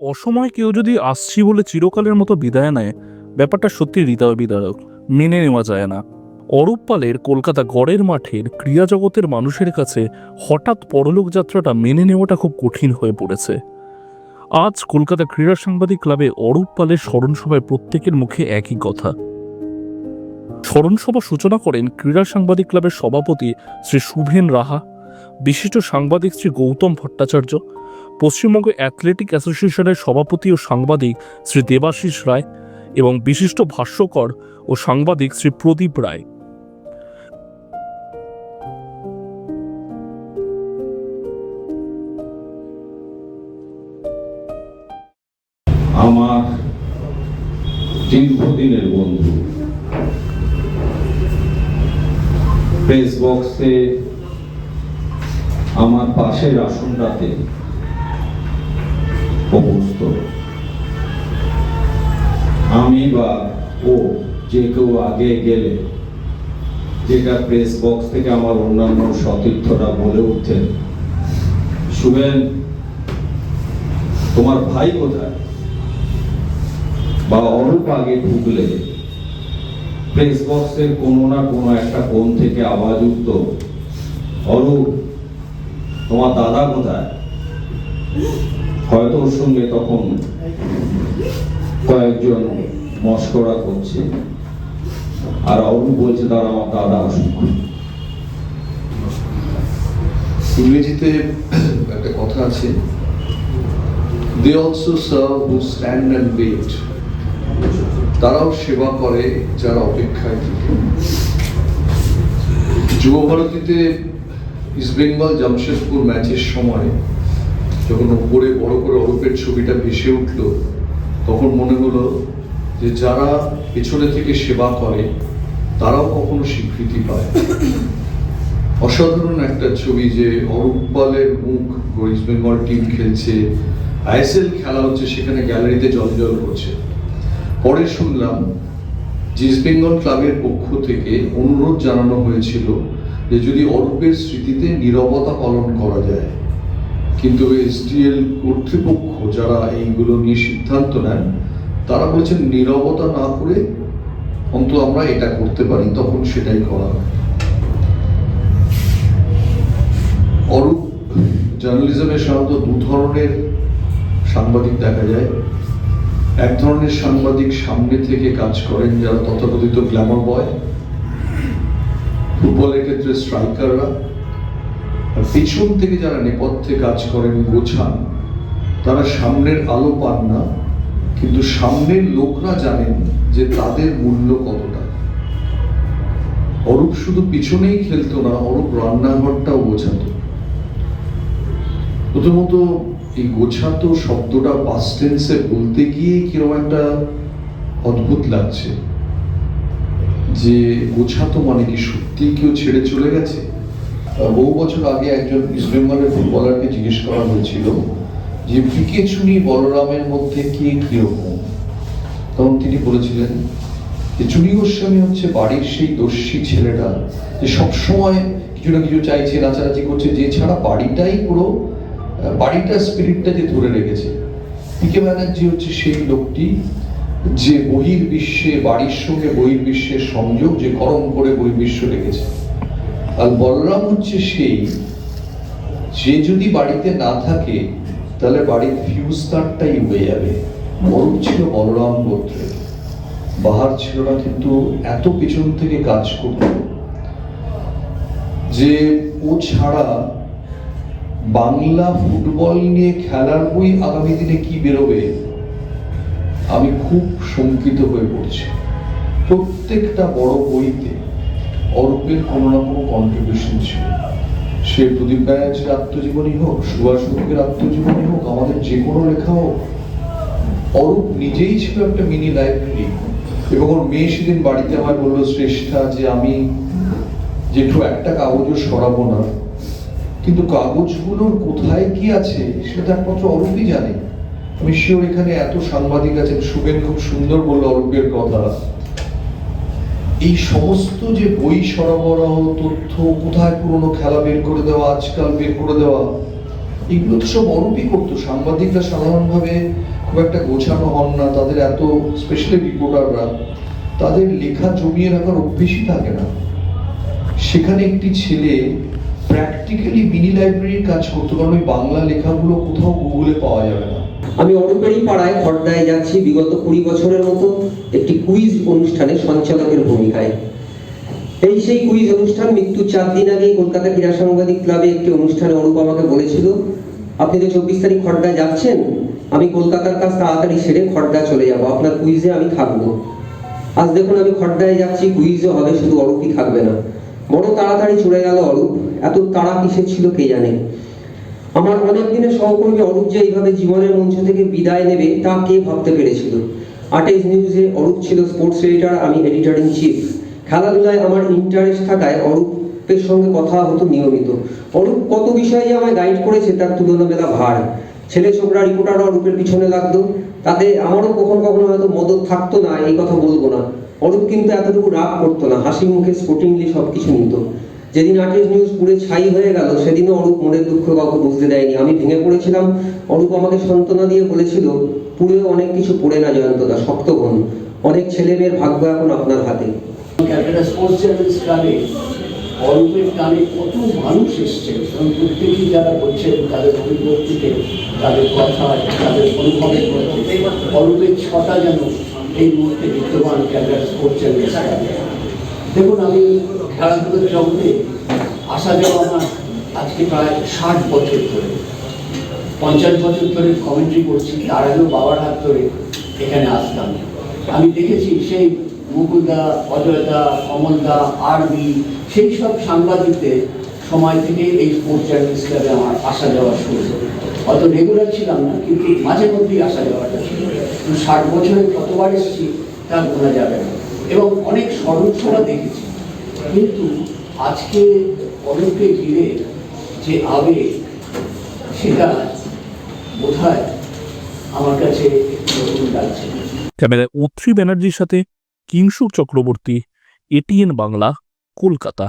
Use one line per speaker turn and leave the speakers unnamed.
অসময় কেউ যদি আসছি বলে চিরকালের মতো বিদায় নেয়, ব্যাপারটা সত্যি হৃদয় বিদারক মেনে নেওয়া যায় না। অরূপ পালের কলকাতা গড়ের মাঠের ক্রীড়া জগতের মানুষের কাছে হঠাৎ পরলোক যাত্রাটা মেনে নেওয়াটা খুব কঠিন হয়ে পড়েছে। আজ কলকাতা ক্রীড়া সাংবাদিক ক্লাবে অরূপ পালের স্মরণসভায় প্রত্যেকের মুখে একই কথা। স্মরণসভা সূচনা করেন ক্রীড়া সাংবাদিক ক্লাবের সভাপতি শ্রী শুভেন রাহা, বিশিষ্ট সাংবাদিক শ্রী গৌতম ভট্টাচার্য পশ্চিমবঙ্গ অ্যাথলেটিক অ্যাসোসিয়েশনের সভাপতি ও সাংবাদিক শ্রী দেবাশিস রায় এবং বিশিষ্ট ভাষ্যকর ও সাংবাদিক শ্রী প্রদীপ রায়।
আমার দীর্ঘদিনের বন্ধু আমার পাশের আসনটাতে অবস্থ আমি বা ও যে কেউ আগে গেলে, যেটা প্রেস বক্স থেকে আমার অন্যান্য সতীর্থরা বলে উঠতেন শুভেন তোমার ভাই কোথায়? বা অরূপ আগে ঢুকলে প্রেস বক্সের কোনো না কোনো একটা কোণ থেকে আওয়াজ উঠত, অরূপ, তোমার দাদা কোথায়? ওর সঙ্গে তখন কয়েকজন মস্করা করছে। আর অরূপ বলছে তার আমার দাদা আসুক।
ইংরেজিতে একটা কথা আছে। They also serve who stand and wait তারাও সেবা করে যারা অপেক্ষায় থাকে। যুব ভারতীতে ইস্ট বেঙ্গল, জামশেদপুর ম্যাচের সময় যখন উপরে, বড় করে অরূপের ছবিটা ভেসে উঠল, তখন মনে হলো যে যারা পেছনে থেকে সেবা করে, তারাও কখনো স্বীকৃতি পায় অসাধারণ একটা ছবি যে অরূপ পালের মুখ ইস্ট বেঙ্গল টিম খেলছে। আইএসএল খেলা হচ্ছে, সেখানে গ্যালারিতে জল জল করছে। পরে শুনলাম যে ইস্ট বেঙ্গল ক্লাবের পক্ষ থেকে অনুরোধ জানানো হয়েছিল যে যদি অরূপের স্মৃতিতে নীরবতা পালন করা যায় কিন্তু এসডিএল কর্তৃপক্ষ যারা এইগুলো নিয়ে সিদ্ধান্ত নেন, তারা বলেছেন নীরবতা না করে অন্তত আমরা এটা করতে পারি, তখন সেটাই করা অরূপ জার্নালিজমে সাধারণত দু ধরনের সাংবাদিক দেখা যায়। এক ধরনের সাংবাদিক সামনে থেকে কাজ করেন যারা তথাকথিত গ্ল্যামার বয়, ফুটবলের ক্ষেত্রে স্ট্রাইকাররা আর পেছন থেকে যারা নেপথ্যে কাজ করেন, গোছান, তারা সামনের আলো পান না, কিন্তু সামনের লোকরা জানেন যে তাদের মূল্য কতটা। অরূপ শুধু পিছনেই খেলতো না, অরূপ রান্নাঘরটাও গোছাতো। প্রথমত, এই গোছাতো শব্দটা পাস্ট টেন্সে বলতে গিয়ে কীরকম একটা অদ্ভুত লাগছে। যে গোছাতো মানে কি সত্যি কেউ ছেড়ে চলে গেছে? বহু বছর আগে একজন ইস্ট বেঙ্গলের ফুটবলারকে জিজ্ঞেস করা হয়েছিল যে পিকে চুনি বলরামের মধ্যে কে কীরকম তখন তিনি বলেছিলেন যে, চুনি গোস্বামী হচ্ছে বাড়ির সেই দস্যি ছেলেটা যে সবসময় কিছু না কিছু চাইছে, নাচানাচি করছে, যে ছাড়া বাড়িটাই পুরো বাড়িটার স্পিরিটটা যে ধরে রেখেছে। পিকে ব্যানার্জি হচ্ছে সেই লোকটি যে বহির্বিশ্বে, বাড়ির সঙ্গে বহির্বিশ্বের সংযোগ, যে গরম করে বহির্বিশ্ব রেখেছে। আর বলরাম হচ্ছে সেই যে যদি বাড়িতে না থাকে, তাহলে বাড়ির ফিউজ তারটাই উড়ে যাবে। অরূপ ছিল বলরাম গোত্রের বাহার ছিল না, কিন্তু এত পিছন থেকে কাজ করত যে ও ছাড়া বাংলা ফুটবল নিয়ে খেলার বই আগামী দিনে কি বেরোবে, আমি খুব শঙ্কিত হয়ে পড়ছি। প্রত্যেকটা বড় বইতে অরূপের কোনো না কোনো কন্ট্রিবিউশন ছিল। সে প্রদীপ ব্যানার্জির আত্মজীবনী হোক, সুভাষ মুখের আত্মজীবনী হোক, আমাদের যে কোনো লেখা হোক, অরূপ নিজেই ছিল একটা মিনি লাইব্রেরি এবং ওর মেয়ে সেদিন বাড়িতে আমায় বলল, শ্রেষ্ঠা, যে আমি জেঠু একটা কাগজও সরাবো না। কিন্তু কাগজগুলোর কোথায় কি আছে, সেটা একমাত্র অরূপই জানে। আমি শিওর এখানে এত সাংবাদিক আছেন। শুভেন খুব সুন্দর বলল অরূপের কথা। এই সমস্ত যে বই সরবরাহ, তথ্য কোথায় পুরনো খেলা বের করে দেওয়া, আজকাল বের করে দেওয়া, এগুলো তো সব অরূপই করতো। সাংবাদিকরা সাধারণভাবে খুব একটা গোছানো হন না। তাদের এত স্পেশালি রিপোর্টাররা তাদের লেখা জমিয়ে রাখার অভ্যেসই থাকে না। সেখানে একটি ছেলে প্র্যাকটিক্যালি মিনি লাইব্রেরির কাজ করতো, কারণ ওই বাংলা লেখাগুলো কোথাও গুগলে পাওয়া যাবে না।
আমি অরূপেরই পাড়ায় খর্দায় যাচ্ছি, বিগত কুড়ি বছরের মতো একটি কুইজ অনুষ্ঠানে সঞ্চালকের ভূমিকায়। এই সেই কুইজ অনুষ্ঠান মৃত্যু চার দিন আগেই কলকাতা ক্রীড়া সাংবাদিক ক্লাবে একটি অনুষ্ঠানে অরূপ আমাকে বলেছিল, আপনি তো চব্বিশ তারিখ খর্দায় যাচ্ছেন, আমি কলকাতার কাজ তাড়াতাড়ি সেরে খর্দা চলে যাব, আপনার কুইজে আমি থাকব। আজ দেখুন আমি খর্দায় যাচ্ছি, কুইজও হবে, শুধু অরূপই থাকবে না। বড় তাড়াতাড়ি চলে গেল অরূপ, এত তাড়া কিসের ছিল কে জানে? আমার অনেক দিনের সহকর্মী অরূপ যে এইভাবে জীবনের মঞ্চ থেকে বিদায় নেবে, তা কে ভাবতে পেরেছিল? আর্টিস্ট নিউজে অরূপ ছিল স্পোর্টস এডিটর আমি এডিটর ইন চিফ খেলাধুলায় আমার ইন্টারেস্ট থাকায় অরূপের সঙ্গে কথা হতো নিয়মিত। অরূপ কত বিষয়ে আমায় গাইড করেছে তার তুলনা মেলা ভার। ছেলে ছোকরা রিপোর্টাররা অরূপের পিছনে লাগতো তাতে আমারও কখনো কখনো হয়তো মদত থাকতো না, এই কথা বলব না। অরূপ কিন্তু এতটুকু রাগ করতো না, হাসি মুখে স্পোর্টিংলি সবকিছু নিত। যেদিন আর্টিস্ট নিউজ পুরে ছাই হয়ে গেল, সেদিনও অরূপ মনের দুঃখ কাউকে বুঝতে দেয়নি। আমি ভেঙে পড়েছিলাম। অরূপ আমাকে সান্ত্বনা দিয়ে বলেছিল পুরেও অনেক কিছু পড়ে না জয়ন্তদা হন অনেক ছেলে মেয়ের ভাগ্য এখন আপনার হাতে।
টানে কত মানুষ এসছে। প্রত্যেকেই যারা বলছেন, তাদের অভিব্যক্তিতে তাদের কথা, তাদের অনুভবের মধ্যে অল্পের ছটা যেন এই মুহূর্তে বিদ্যমান ক্যালকাটা স্পোর্টস দেখুন, আমি খেলাধুলোর জগতে আসা যাওয়া আমার আজকে প্রায় ষাট বছর ধরে। পঞ্চাশ বছর ধরে কমেন্ট্রি করছি, তার আগেও বাবার হাত ধরে এখানে আসতাম। আমি দেখেছি সেই মুকুলদা, অজয়দা, কমলদা আরবি সেই সব সাংবাদিকদের সময় থেকে এই স্পোর্টস ক্লাবে আমার আসা যাওয়া শুরু। অত রেগুলার ছিলাম না, কিন্তু মাঝে মধ্যেই আসা যাওয়াটা ছিল ষাট বছরে কতবার এসেছি তা বোঝা যাবে না। এবং অনেক স্মরণসভা দেখেছি। কিন্তু আজকে অনেকে ঘিরে যে আবেগ, সেটা বোধহয় আমার কাছে
ক্যামেরায় অত্রি ব্যানার্জির সাথে কিংশুক চক্রবর্তী, এটিএন বাংলা, কলকাতা।